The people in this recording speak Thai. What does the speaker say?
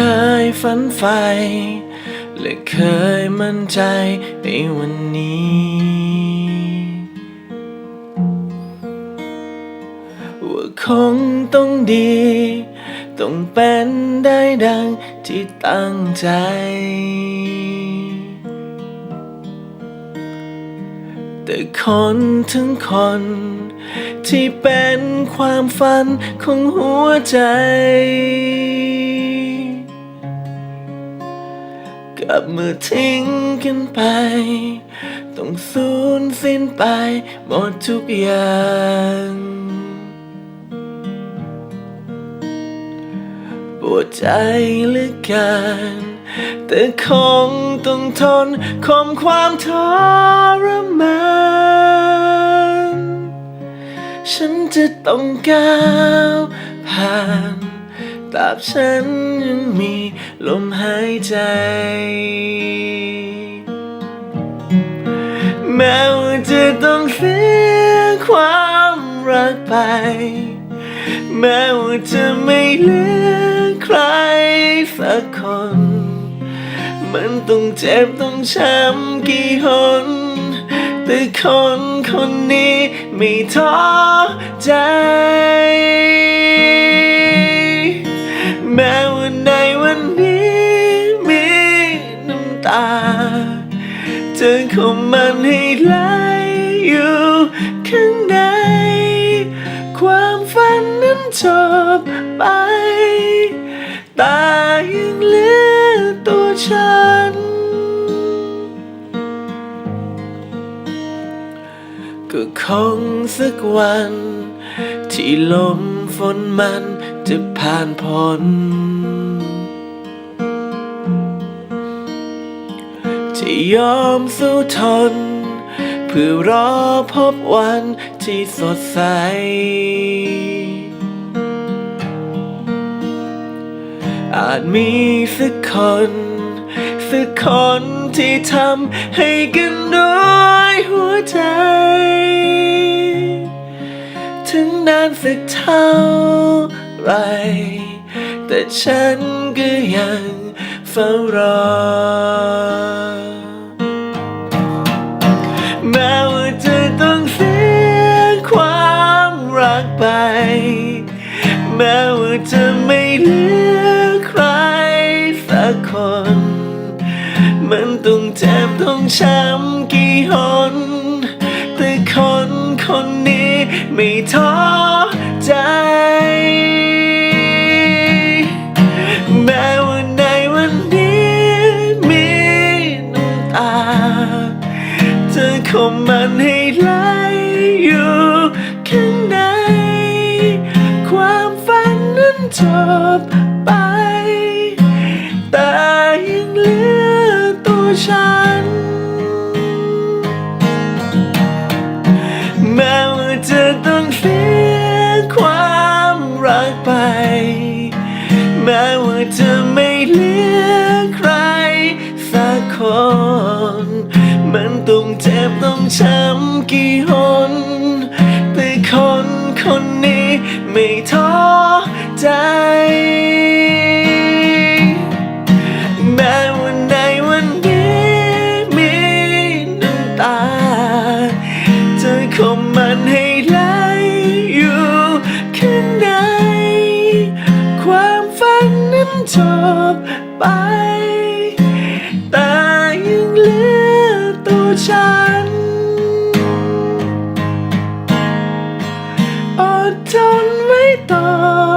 เคยฝันใฝ่และเคยมั่นใจในวันนี้ ว่าคงต้องดี ต้องเป็นได้ดังที่ตั้งใจ แต่คนถึงคน ที่เป็นความฝันของหัวใจ กับเมื่อทิ้งกันไป ต้องสูญสิ้นไปหมดทุกอย่าง ปวดใจเหลือเกินแต่คงต้องทนคมความทรมานฉันจะต้องก้าวผ่าน ตราบฉันยังมีลมหายใจ แม้ว่าจะต้องเสียความรักไป แม้ว่าจะไม่เหลือใครสักคน มันต้องเจ็บต้องช้ำกี่หนแต่คนคนนี้ไม่ท้อใจ เธอคงมันให้ไหลอยู่ข้างใน ความฝันนั้นจบไปแต่ยังเหลือตัวฉัน ก็คงสักวัน ที่ลมฝนมันจะผ่านพ้น จะยอมสู้ทน เพื่อรอพบวันที่สดใส อาจมีสักคน สักคนที่ทำให้กันด้วยหัวใจ ถึงนานสักเท่าไร แต่ฉันก็ยังเฝ้ารอ จะไม่เหลือใครสักคน มันต้องเจ็บต้องช้ำกี่หน แต่คนคนนี้ไม่ท้อใจ แม้ว่าในวันนี้มีน้ำตาเธอคงมันให้ไหล จบไป แต่ยังเหลือตัวฉัน แม้ว่าจะต้องเสียความรักไป แม้ว่าจะไม่เหลือใครสักคน มันต้องเจ็บต้องช้ำกี่หน คนนี้ไม่ท้อใจ แม้ว่าในวันนี้มีน้ำตา เธอคงมันให้ไหลอยู่ข้างใน ความฝันนั้นจบไป Ta